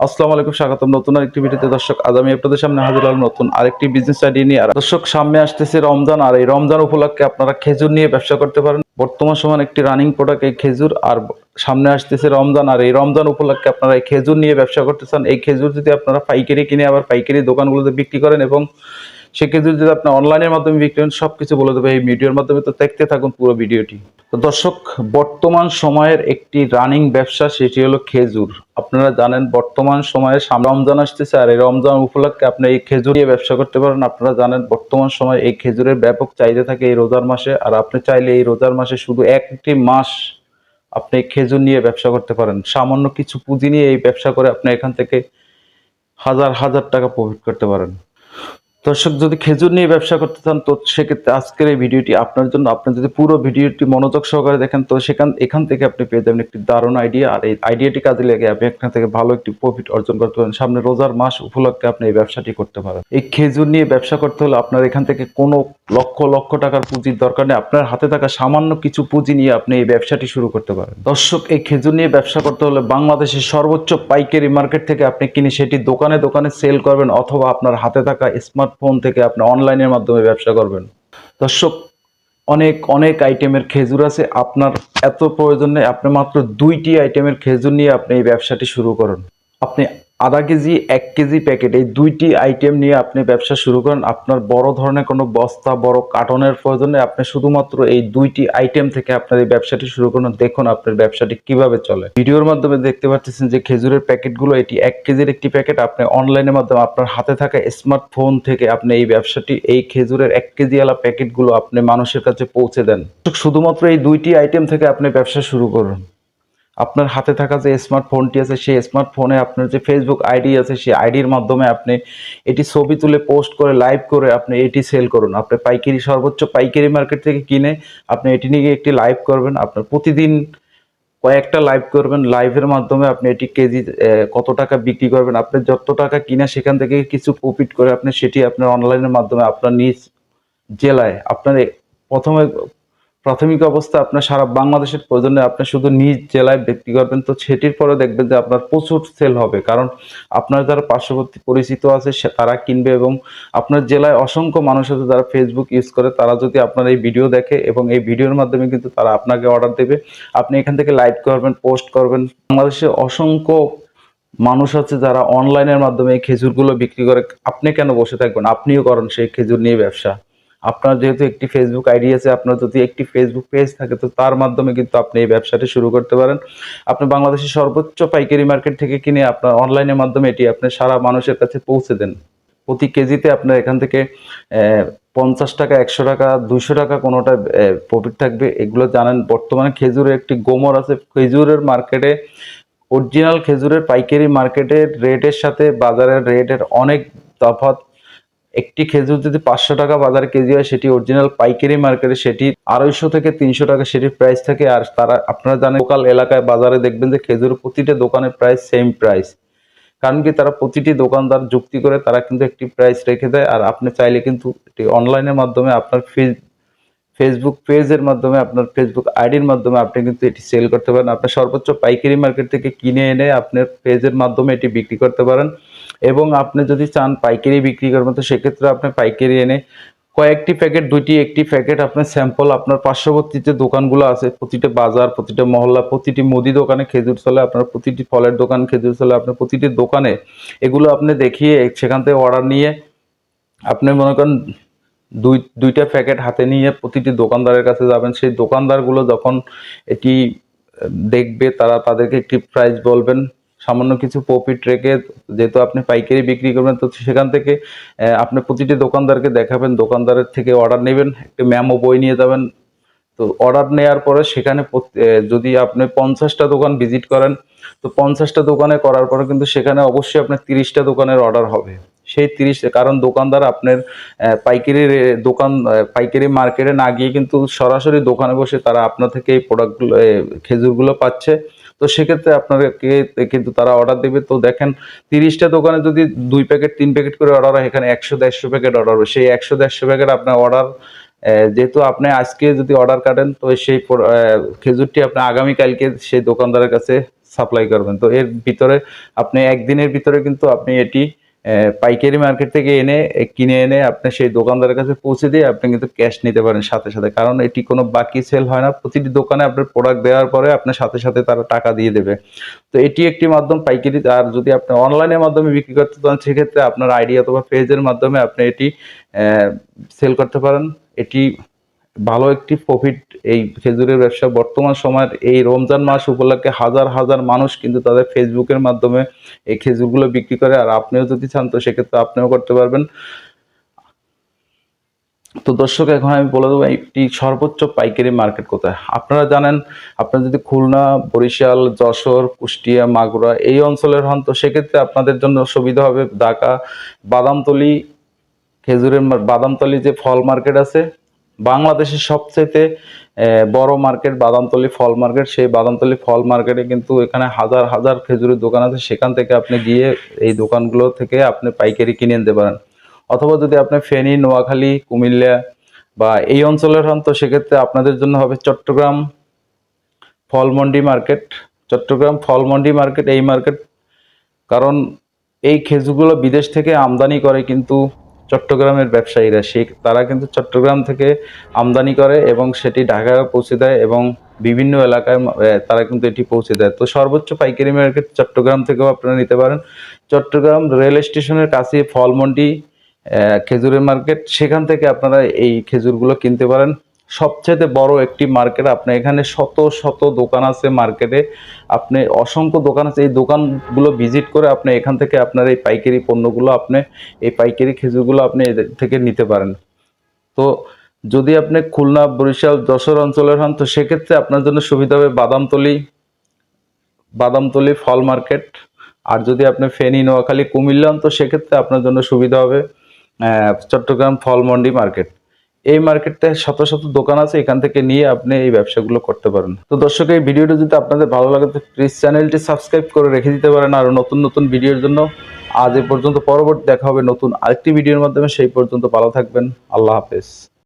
আসসালামু আলাইকুম, স্বাগতম নতুন আরেকটি ভিডিওতে। দর্শক, আজ আমি আপনাদের সামনে হাজির হলাম নতুন আরেকটি বিজনেস আইডিয়া নিয়ে। আর দর্শক, সামনে আসতেছে রমজান, আর এই রমজান উপলক্ষে আপনারা খেজুর নিয়ে ব্যবসা করতে পারেন। বর্তমান সময় একটি রানিং প্রোডাক্ট এই খেজুর, আর সামনে আসতেছে রমজান, আর এই রমজান উপলক্ষে আপনারা এই খেজুর নিয়ে ব্যবসা করতে চান। এই খেজুর যদি আপনারা পাইকারি কিনে, আবার পাইকারি দোকানগুলোতে বিক্রি করেন এবং সে খেজুর যদি আপনি অনলাইনের মাধ্যমে বিক্রি করেন সব কিছু বলে দেবে এই ভিডিওর মাধ্যমে। তো দেখতে থাকুন পুরো ভিডিওটি তো দর্শক, বর্তমান সময়ের একটি রানিং ব্যবসা, সেটি হলো খেজুর। আপনারা জানেন, বর্তমান সময়ে রমজান আসতেছে, আর এই রমজান উপলক্ষে আপনি এই খেজুর দিয়ে ব্যবসা করতে পারেন। আপনারা জানেন, বর্তমান সময়ে এই খেজুরের ব্যাপক চাহিদা থাকে এই রোজার মাসে, আর আপনি চাইলে এই রোজার মাসে শুধু একটি মাস আপনি খেজুর নিয়ে ব্যবসা করতে পারেন। সামান্য কিছু পুঁজি নিয়ে এই ব্যবসা করে আপনি এখান থেকে হাজার হাজার টাকা প্রফিট করতে পারেন। দর্শক, যদি খেজুর নিয়ে ব্যবসা করতে চান, তো সেক্ষেত্রে আজকের এই ভিডিওটি আপনার জন্য, আপনি যদি পুরো ভিডিওটি মনোযোগ সহকারে দেখেন, তো সেখান, এখান থেকে আপনি পেয়ে যাবেন একটি দারুণ আইডিয়া আর এই আইডিয়াটি কাজে লেগে আপনি এখান থেকে ভালো একটি প্রফিট অর্জন করতে পারেন। সামনে রোজার মাস উপলক্ষে আপনি এই ব্যবসাটি করতে পারেন। এই খেজুর নিয়ে ব্যবসা করতে হলে আপনার এখান থেকে কোনো লক্ষ লক্ষ টাকার পুঁজির দরকার নেই। আপনার হাতে থাকা সামান্য কিছু পুঁজি নিয়ে আপনি এই ব্যবসাটি শুরু করতে পারেন। দর্শক, এই খেজুর নিয়ে ব্যবসা করতে হলে বাংলাদেশের সর্বোচ্চ পাইকারি মার্কেট থেকে আপনি কিনে সেটি দোকানে দোকানে সেল করবেন, অথবা আপনার হাতে থাকা স্মার্টফোন থেকে আপনি অনলাইনের মাধ্যমে ব্যবসা করবেন। দর্শক, অনেক অনেক আইটেমের খেজুর আছে। আপনার এত প্রয়োজন নেই, আপনি মাত্র দুইটি আইটেমের খেজুর নিয়ে আপনি এই ব্যবসাটি শুরু করুন। আপনি আধা কেজি, এক কেজি প্যাকেট এই দুইটি আইটেম নিয়ে আপনি ব্যবসা শুরু করেন। আপনার বড় ধরনের কোনো বস্তা, বড় কার্টনের প্রয়োজন আপনি শুধুমাত্র এই দুইটি আইটেম থেকে আপনার এই ব্যবসাটি শুরু করুন। দেখুন আপনার ব্যবসাটি কীভাবে চলে। ভিডিওর মাধ্যমে দেখতে পাচ্ছেন যে খেজুরের প্যাকেটগুলো এটি এক কেজির একটি প্যাকেট আপনি অনলাইনের মাধ্যমে আপনার হাতে থাকা স্মার্টফোন থেকে আপনি এই ব্যবসাটি, এই খেজুরের এক কেজি আলা প্যাকেটগুলো আপনি মানুষের কাছে পৌঁছে দেন। শুধুমাত্র এই দুইটি আইটেম থেকে আপনি ব্যবসা শুরু করুন। আপনার হাতে থাকা যে স্মার্টফোনটি আছে, সেই স্মার্টফোনে আপনার যে ফেসবুক আইডি আছে, সেই আইডির মাধ্যমে আপনি এটি ছবি তুলে পোস্ট করে লাইভ করে আপনি এটি সেল করুন। আপনি পাইকারি, সর্বোচ্চ পাইকারি মার্কেট থেকে কিনে আপনি এটি নিয়ে একটি লাইভ করবেন। আপনার প্রতিদিন কয়েকটা লাইভ করবেন। লাইভের মাধ্যমে আপনি এটি কেজি কত টাকা বিক্রি করবেন? আপনি যত টাকা কিনা সেখান থেকে কিছু প্রফিট করে আপনি সেটি আপনার অনলাইনের মাধ্যমে আপনার নিজ জেলায় আপনার প্রথমে প্রাথমিক অবস্থা আপনার সারা বাংলাদেশের প্রয়োজনে আপনি শুধু নিজ জেলায় বিক্রি করবেন। তো সেটির পরে দেখবেন যে আপনার প্রচুর সেল হবে। কারণ আপনার যারা পার্শ্ববর্তী পরিচিত আছে, সে- তারা কিনবে এবং আপনার জেলায় অসংখ্য মানুষ আছে যারা ফেসবুক ইউজ করে। তারা যদি আপনার এই ভিডিও দেখে এবং এই ভিডিওর মাধ্যমে কিন্তু তারা আপনাকে অর্ডার দেবে। আপনি এখান থেকে লাইভ করবেন পোস্ট করবেন। বাংলাদেশে অসংখ্য মানুষ আছে যারা অনলাইনের মাধ্যমে এই খেজুরগুলো বিক্রি করে। আপনি কেন বসে থাকবেন? আপনিও করেন সেই খেজুর নিয়ে ব্যবসা। আপনার যেহেতু একটি ফেসবুক আইডি আছে, আপনার যদি একটি ফেসবুক পেজ থাকে, তো তার মাধ্যমে কিন্তু আপনি এই ব্যবসাটি শুরু করতে পারেন। আপনি বাংলাদেশের সর্বোচ্চ পাইকারি মার্কেট থেকে কিনে আপনার অনলাইনের মাধ্যমে এটি আপনি সারা মানুষের কাছে পৌঁছে দেন। প্রতি কেজিতে আপনার এখান থেকে পঞ্চাশ টাকা, একশো টাকা, দুইশো টাকা কোনোটা প্রফিট থাকবে। এগুলো জানেন, বর্তমানে খেজুরের একটি গোমর আছে। খেজুরের মার্কেটে অরিজিনাল খেজুরের পাইকারি মার্কেটের রেটের সাথে বাজারের রেটের অনেক তফাৎ একটি খেজুর যদি পাঁচশো টাকা বাজার কেজি হয়, সেটি অরিজিনাল পাইকারি মার্কেটে সেটি আড়াইশো থেকে তিনশো টাকা সেটির প্রাইস থাকে। আর তারা, আপনারা জানেন লোকাল এলাকায় বাজারে দেখবেন যে খেজুর প্রতিটি দোকানের প্রাইস সেম প্রাইস কারণ কি, তারা প্রতিটি দোকানদার যুক্তি করে তারা কিন্তু একটি প্রাইস রেখে দেয়। আর আপনি চাইলে কিন্তু অনলাইনের মাধ্যমে আপনার ফেস ফেসবুক পেজের মাধ্যমে, আপনার ফেসবুক আইডির মাধ্যমে আপনি কিন্তু এটি সেল করতে পারেন। আপনি সর্বোচ্চ পাইকারি মার্কেট থেকে কিনে এনে আপনার পেজের মাধ্যমে এটি বিক্রি করতে পারেন। এবং আপনি যদি চান পাইকারি বিক্রি করবেন তো সেক্ষেত্রে আপনি পাইকারি এনে কয়েকটি প্যাকেট, দুইটি, একটি প্যাকেট আপনার স্যাম্পল আপনার পার্শ্ববর্তী যে দোকানগুলো আছে। প্রতিটা বাজার, প্রতিটা মহল্লা, প্রতিটি মুদি দোকানে খেজুর চলে, আপনার প্রতিটি ফলের দোকান খেজুর চলে, আপনার প্রতিটি দোকানে এগুলো আপনি দেখিয়ে সেখান থেকে অর্ডার নিয়ে আপনি মনে করেন দুই, দুইটা প্যাকেট হাতে নিয়ে প্রতিটি দোকানদারের কাছে যাবেন। সেই দোকানদারগুলো যখন এটি দেখবে, তারা তাদেরকে একটি প্রাইস বলবেন। সামান্য কিছু প্রফিট রেখে যেহেতু আপনি পাইকারি বিক্রি করবেন, তো সেখান থেকে আপনি প্রতিটি দোকানদারকে দেখাবেন। দোকানদারের থেকে অর্ডার নেবেন, একটি ম্যামো বই নিয়ে যাবেন। তো অর্ডার নেওয়ার পরে সেখানে যদি আপনি পঞ্চাশটা দোকান ভিজিট করেন, তো পঞ্চাশটা দোকানে করার পরে কিন্তু সেখানে অবশ্যই আপনার তিরিশটা দোকানের অর্ডার হবে। সেই তিরিশ, কারণ দোকানদার আপনার পাইকারি দোকান পাইকারি মার্কেটে না গিয়ে কিন্তু সরাসরি দোকানে বসে তারা আপনার থেকে এই প্রোডাক্টগুলো খেজুরগুলো পাচ্ছে। তো সেক্ষেত্রে আপনাকে কিন্তু তারা অর্ডার দেবে। তো দেখেন, তিরিশটা দোকানে যদি দুই প্যাকেট, তিন প্যাকেট করে অর্ডার হয়, এখানে একশো দেড়শো প্যাকেট অর্ডার হবে। সেই একশো দেড়শো প্যাকেট আপনার অর্ডার যেহেতু আপনি আজকে যদি অর্ডার কাটেন, তো সেই খেজুরটি আপনি আগামীকালকে সেই দোকানদারের কাছে সাপ্লাই করবেন। তো এর ভিতরে, আপনি একদিনের ভিতরে কিন্তু আপনি এটি পাইকারি মার্কেট থেকে এনে কিনে এনে আপনি সেই দোকানদারের কাছে পৌঁছে দিয়ে আপনি কিন্তু ক্যাশ নিতে পারেন সাথে সাথে। কারণ এটি কোনো বাকি সেল হয় না। প্রতিটি দোকানে আপনার প্রোডাক্ট দেওয়ার পরে আপনার সাথে সাথে তারা টাকা দিয়ে দেবে। তো এটি একটি মাধ্যম পাইকারি। আর যদি আপনি অনলাইনের মাধ্যমে বিক্রি করতে চান, সেক্ষেত্রে আপনার আইডি অথবা পেজের মাধ্যমে আপনি এটি সেল করতে পারেন। এটি ভালো একটি প্রফিট এই খেজুরের ব্যবসা। বর্তমান সময়ের এই রমজান মাস উপলক্ষে হাজার হাজার মানুষ কিন্তু তাদের ফেসবুকের মাধ্যমে এই খেজুরগুলো বিক্রি করে। আর আপনিও যদি চান তো সেক্ষেত্রে আপনিও করতে পারবেন। তো দর্শক, এখন আমি বলে দেবো একটি সর্বোচ্চ পাইকারি মার্কেট কোথায়? আপনারা জানেন, আপনারা যদি খুলনা, বরিশাল, যশোর, কুষ্টিয়া, মাগুরা এই অঞ্চলের হন তো সেক্ষেত্রে আপনাদের জন্য সুবিধা হবে ঢাকা বাদামতলি খেজুরের বাদামতলি যে ফল মার্কেট আছে বাংলাদেশের সবচেয়ে বড় মার্কেট বাদামতলি ফল মার্কেট। সেই বাদামতলি ফল মার্কেটে কিন্তু এখানে হাজার হাজার খেজুরের দোকান আছে। সেখান থেকে আপনি গিয়ে এই দোকানগুলো থেকে আপনি পাইকারি কিনে নিতে পারেন। অথবা যদি আপনি ফেনী, নোয়াখালী, কুমিল্লা বা এই অঞ্চলের হন, তো সেক্ষেত্রে আপনাদের জন্য হবে চট্টগ্রাম ফলমন্ডি মার্কেট। চট্টগ্রাম ফলমন্ডি মার্কেট এই মার্কেট, কারণ এই খেজুরগুলো বিদেশ থেকে আমদানি করে কিন্তু চট্টগ্রামের ব্যবসায়ীরা। সে তারা কিন্তু চট্টগ্রাম থেকে আমদানি করে এবং সেটি ঢাকায় পৌঁছে দেয় এবং বিভিন্ন এলাকায় তারা কিন্তু এটি পৌঁছে দেয়। তো সর্বোচ্চ পাইকারি মার্কেট চট্টগ্রাম থেকেও আপনারা নিতে পারেন। চট্টগ্রাম রেল স্টেশনের কাছে ফলমন্ডি খেজুরের মার্কেট, সেখান থেকে আপনারা এই খেজুরগুলো কিনতে পারেন। সবচেয়ে বড় একটি মার্কেট আপনার এখানে শত শত দোকান আছে মার্কেটে আপনি অসংখ্য দোকান আছে। এই দোকানগুলো ভিজিট করে আপনি এখান থেকে আপনার এই পাইকারি পণ্যগুলো আপনি, এই পাইকারি খেজুরগুলো আপনি এদের থেকে নিতে পারেন। তো যদি আপনি খুলনা, বরিশাল, যশোর অঞ্চলের হন, তো সেক্ষেত্রে আপনার জন্য সুবিধা হবে বাদামতলি বাদামতলি ফল মার্কেট আর যদি আপনি ফেনী, নোয়াখালী, কুমিল্লা হন, তো সেক্ষেত্রে আপনার জন্য সুবিধা হবে চট্টগ্রাম ফল মন্ডি মার্কেট এই মার্কেটে শত শত দোকান আছে, এখান থেকে নিয়ে আপনি এই ব্যবসাগুলো করতে পারেন। তো দর্শক, এই ভিডিওটা যদি আপনাদের ভালো লাগে, তো প্লিজ চ্যানেলটি সাবস্ক্রাইব করে রেখে দিতে পারেন। আর নতুন নতুন ভিডিওর জন্য আজ এ পর্যন্ত পরবর্তী দেখা হবে নতুন আরেকটি ভিডিওর মাধ্যমে। সেই পর্যন্ত ভালো থাকবেন। আল্লাহ হাফেজ।